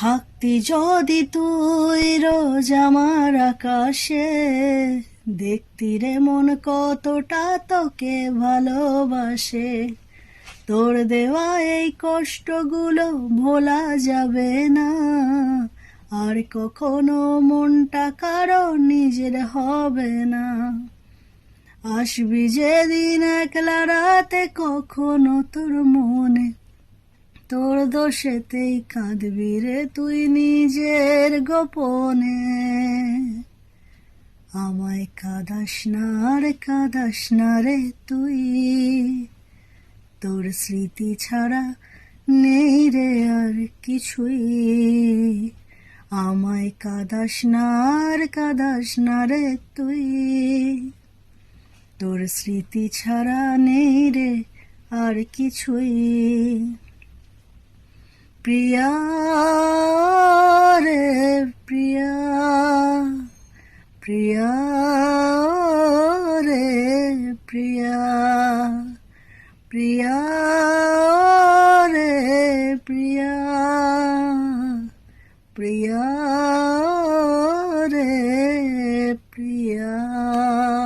থাকতি যদি তুই রোজ আমার আকাশে, দেখতি রে মন কতটা তোকে ভালোবাসে। তোর দেওয়া এই কষ্টগুলো ভোলা যাবে না। আর কখনো মনটা কারও নিজের হবে না। আসবি যেদিন একলা রাতে কখনো তোর মনে তোর দোষেতেই কাঁদবি রে তুই নিজের গোপনে। আমায় কাঁদাস না রে, কাঁদাস না রে তুই। তোর স্মৃতি ছাড়া নেই রে আর কিছুই। আমায় কাঁদাস না আর কাঁদাস না রে তুই। তোর স্মৃতি ছাড়া নেই রে আর কিছুই। priya re priya priya re priya priya re priya.